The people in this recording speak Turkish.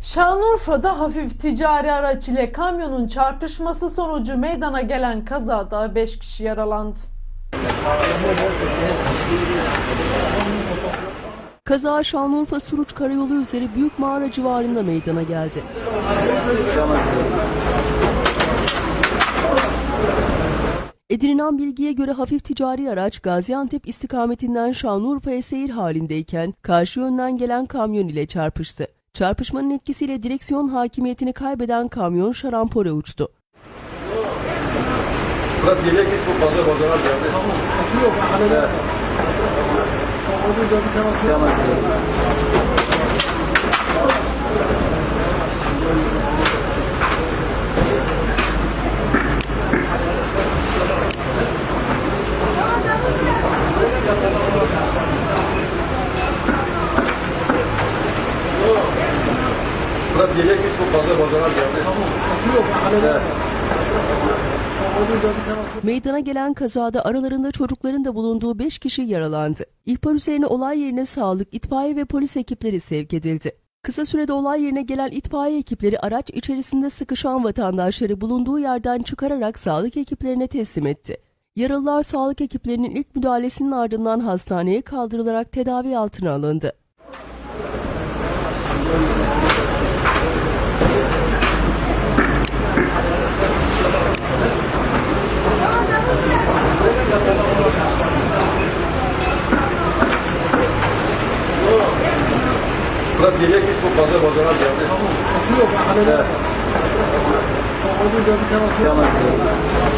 Şanlıurfa'da hafif ticari araç ile kamyonun çarpışması sonucu meydana gelen kazada 5 kişi yaralandı. Kaza Şanlıurfa Suruç Karayolu üzeri Büyük Mağara civarında meydana geldi. Edinilen bilgiye göre hafif ticari araç Gaziantep istikametinden Şanlıurfa'ya seyir halindeyken karşı yönden gelen kamyon ile çarpıştı. Çarpışmanın etkisiyle direksiyon hakimiyetini kaybeden kamyon şarampole uçtu. Murat diyecek ki bu fazla bozana geldi. Yok, halleder. Orada bir taraf yok. Murat diyecek ki bu fazla bozana geldi. Yok, halleder. Orada bir taraf yok. Meydana gelen kazada aralarında çocukların da bulunduğu 5 kişi yaralandı. İhbar üzerine olay yerine sağlık, itfaiye ve polis ekipleri sevk edildi. Kısa sürede olay yerine gelen itfaiye ekipleri araç içerisinde sıkışan vatandaşları bulunduğu yerden çıkararak sağlık ekiplerine teslim etti. Yaralılar sağlık ekiplerinin ilk müdahalesinin ardından hastaneye kaldırılarak tedavi altına alındı. Murat diyecek ki bu fazla bozana geldi. Yok. Orada bir taraf yok.